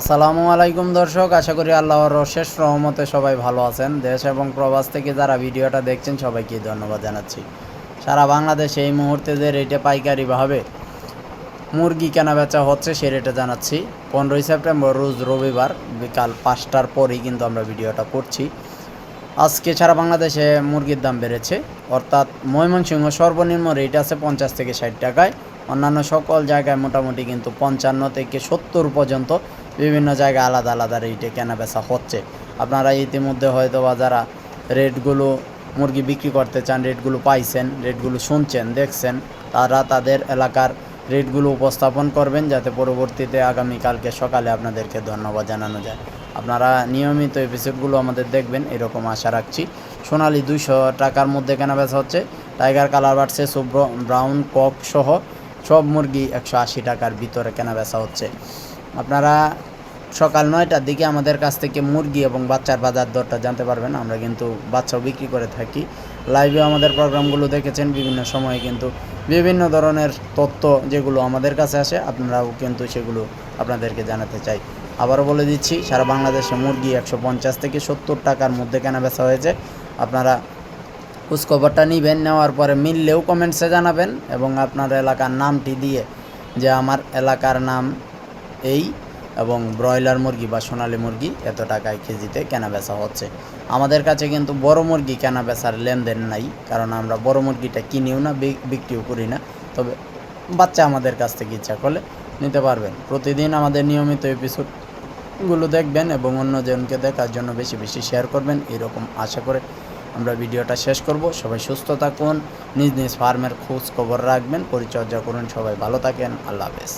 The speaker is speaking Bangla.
আসসালামু আলাইকুম দর্শক, আশা করি আল্লাহর অশেষ রহমতে সবাই ভালো আছেন। দেশ এবং প্রবাস থেকে যারা ভিডিওটা দেখছেন, সবাইকে ধন্যবাদ জানাচ্ছি। সারা বাংলাদেশে এই মুহূর্তে যে রেটে পাইকারিভাবে মুরগি কেনা বেচা হচ্ছে সে রেটে জানাচ্ছি। পনেরোই সেপ্টেম্বর, রোজ রবিবার, বিকাল পাঁচটার পরেই কিন্তু আমরা ভিডিওটা করছি। আজকে সারা বাংলাদেশে মুরগির দাম বেড়েছে। অর্থাৎ ময়মনসিংহ সর্বনিম্ন রেট আছে পঞ্চাশ থেকে ষাট টাকায়। অন্যান্য সকল জায়গায় মোটামুটি কিন্তু পঞ্চান্ন থেকে সত্তর পর্যন্ত বিভিন্ন জায়গায় আলাদা আলাদা রেটে কেনা বেচা হচ্ছে। আপনারা ইতিমধ্যে হয়তো বা যারা রেটগুলো মুরগি বিক্রি করতে চান রেটগুলো পাইছেন রেটগুলো শুনছেন, দেখছেন, তারা তাদের এলাকার রেটগুলো উপস্থাপন করবেন যাতে পরবর্তীতে আগামীকালকে সকালে আপনাদেরকে ধন্যবাদ জানানো যায়। আপনারা নিয়মিত এপিসোডগুলো আমাদের দেখবেন, এরকম আশা রাখছি। সোনালি দুইশো টাকার মধ্যে কেনা বেচা হচ্ছে। টাইগার কালার বাড়ছে শুভ্র, ব্রাউন, কক সহ সব মুরগি একশো আশি টাকার ভিতরে কেনা বেচা হচ্ছে। আপনারা সকাল নয়টার দিকে আমাদের কাছ থেকে মুরগি এবং বাচ্চার বাজার দরটা জানতে পারবেন। আমরা কিন্তু বাচ্চাও বিক্রি করে থাকি। লাইভে আমাদের প্রোগ্রামগুলো দেখেছেন। বিভিন্ন সময়ে কিন্তু বিভিন্ন ধরনের তথ্য যেগুলো আমাদের কাছে আসে, আপনারাও কিন্তু সেগুলো আপনাদেরকে জানাতে চাই। আবারও বলে দিচ্ছি, সারা বাংলাদেশে মুরগি একশো পঞ্চাশ থেকে সত্তর টাকার মধ্যে কেনা বেচা হয়েছে। আপনারা খোঁজখবরটা নেবেন, নেওয়ার পরে মিললেও কমেন্টসে জানাবেন এবং আপনার এলাকার নামটি দিয়ে যে আমার এলাকার নাম এই এবং ব্রয়লার মুরগি বা সোনালী মুরগি এত টাকায় কেজিতে কেনা বেচা হচ্ছে। আমাদের কাছে কিন্তু বড় মুরগি কেনা বেচার লেনদেন নাই, কারণ আমরা বড় মুরগিটা কিনিও না বিক্রিও করি না। তবে বাচ্চা আমাদের কাছ থেকে ইচ্ছা করলে নিতে পারবেন। প্রতিদিন আমাদের নিয়মিত এপিসোডগুলো দেখবেন এবং অন্যজনকে দেখার জন্য বেশি বেশি শেয়ার করবেন। এরকম আশা করে আমরা ভিডিওটা শেষ করব। সবাই সুস্থ থাকুন, নিজ নিজ ফার্মের খোঁজ খবর রাখবেন, পরিচর্যা করুন। সবাই ভালো থাকেন। আল্লাহ হাফেজ।